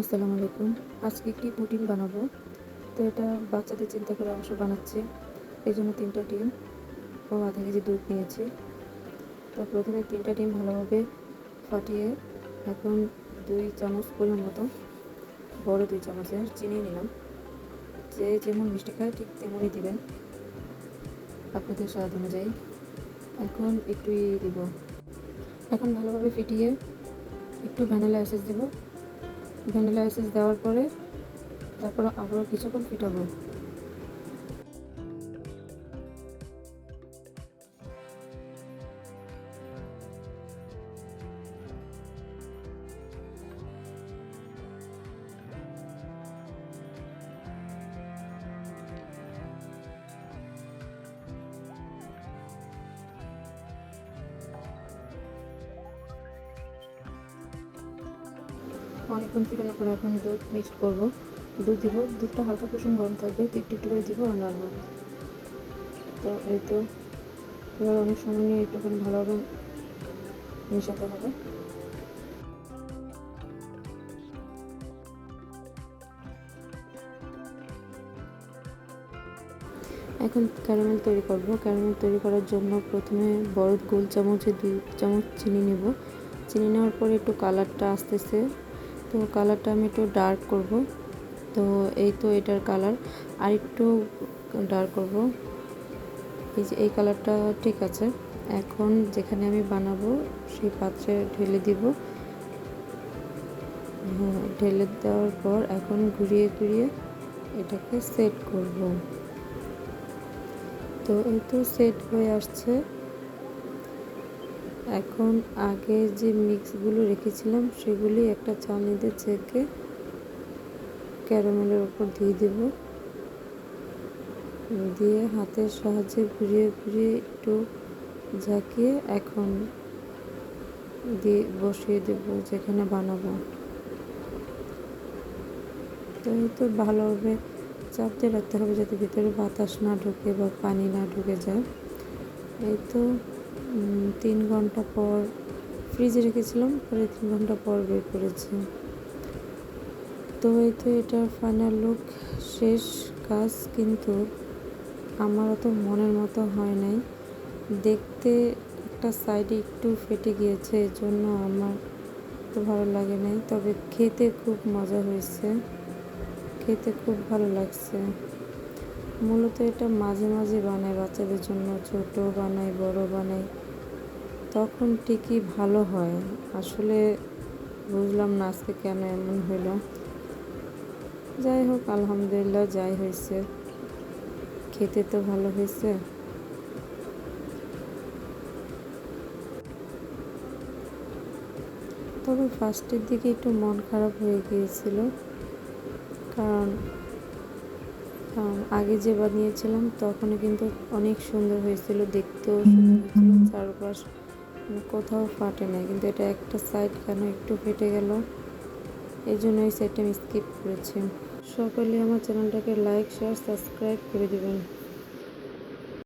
আসসালামু আলাইকুম। আজকে একটি পুডিং বানাবো? তো এটা বাচ্চাদের চিন্তা করে অবশ্য বানাচ্ছি। এই জন্য তিনটা ডিম ও আধা কেজি দুধ নিয়েছি। তো প্রথমে তিনটা ডিম ভালোভাবে ফাটিয়ে এখন দুই চামচ পরিমাণ মতো বড় দুই চামচের চিনি নিলাম। যে যেমন মিষ্টি খায় ঠিক তেমনই দিবেন। আপনাদের স্বাদ অনুযায়ী। এখন একটু দিব। এখন ভালোভাবে ফিটিয়ে একটু ভ্যানিলা এসেস দেবো। ভ্যানিলা এসেন্স দেওয়ার পরে তারপর আবারও কিছুক্ষণ ফিটাবো। অনেকক্ষণ ফিটানোর পরে এখন দুধ মিক্স করব। দুধ দিব, দুধটা হালকা কুসুম গরম থাকবে, একটু একটু করে দিব আর নাড়বো তো এই তো, এবার অনেক সময় নিয়ে একটুখানি ভালোভাবে মেশাতে হবে। এখন ক্যারামেল তৈরি করব। ক্যারামেল তৈরি করার জন্য প্রথমে বড় গোল চামচে দুই চামচ চিনি নেব। চিনি নেওয়ার পরে একটু কালারটা আসতেছে। তো কালারটা আমি একটু ডার্ক করব। তো এই তো এটার কালার। আর একটু ডার্ক করব। এই যে এই কালারটা ঠিক আছে। এখন যেখানে আমি বানাবো সেই পাত্রে ঢেলে দিব। হ্যাঁ ঢেলে দেওয়ার পর এখন ঘুরিয়ে ঘুরিয়ে এটাকে সেট করব। তো এই তো সেট হয়ে আসছে। এখন আগে যে মিক্সগুলো রেখেছিলাম, সেগুলি একটা চালনিতে ছেঁকে ক্যারামেলের উপর দিয়ে দেব। দিয়ে হাতের সাহায্যে ঘুরিয়ে ঘুরিয়ে একটু ঝাঁকিয়ে এখন দিয়ে বসিয়ে দেব যেখানে বানাবো। তো তো ভালোভাবে চাপ দিয়ে রাখতে হবে যাতে ভিতরে বাতাস না ঢুকে বা পানি না ঢুকে যায়। এই তো তিন ঘণ্টা পর ফ্রিজে রেখেছিলাম, পরে তিন ঘণ্টা পর বের করেছি। তো এই তো এটার ফাইনাল লুক শেষ কাজ, কিন্তু আমার অত মনের মতো হয় নাই। দেখতে একটা সাইডে একটু ফেটে গিয়েছে এর জন্য আমার তো ভালো লাগে নাই। তবে খেতে খুব মজা হয়েছে। খেতে খুব ভালো লাগছে। মূলত এটা মাঝে মাঝে বানাই বাচ্চাদের জন্য ছোট বানাই বড় বানাই তখন ঠিকই ভালো হয়। আসলে বুঝলাম না আজকে কেন এমন হলো। যাই হোক, আলহামদুলিল্লাহ যাই হয়েছে। খেতে তো ভালো হয়েছে। তবে ফার্স্টের দিকে একটু মন খারাপ হয়ে গিয়েছিল। কারণ আগে যে বানিয়েছিলাম তখন কিন্তু অনেক সুন্দর হয়েছিল দেখতেও সুন্দর হয়েছিল। চারপাশ কোথাও ফাটে না কিন্তু এটা একটা সাইড কেন একটু ফেটে গেল। এই জন্য এই সাইডটা আমি স্কিপ করেছি। সকলে আমার চ্যানেলটাকে লাইক শেয়ার সাবস্ক্রাইব করে দেবেন।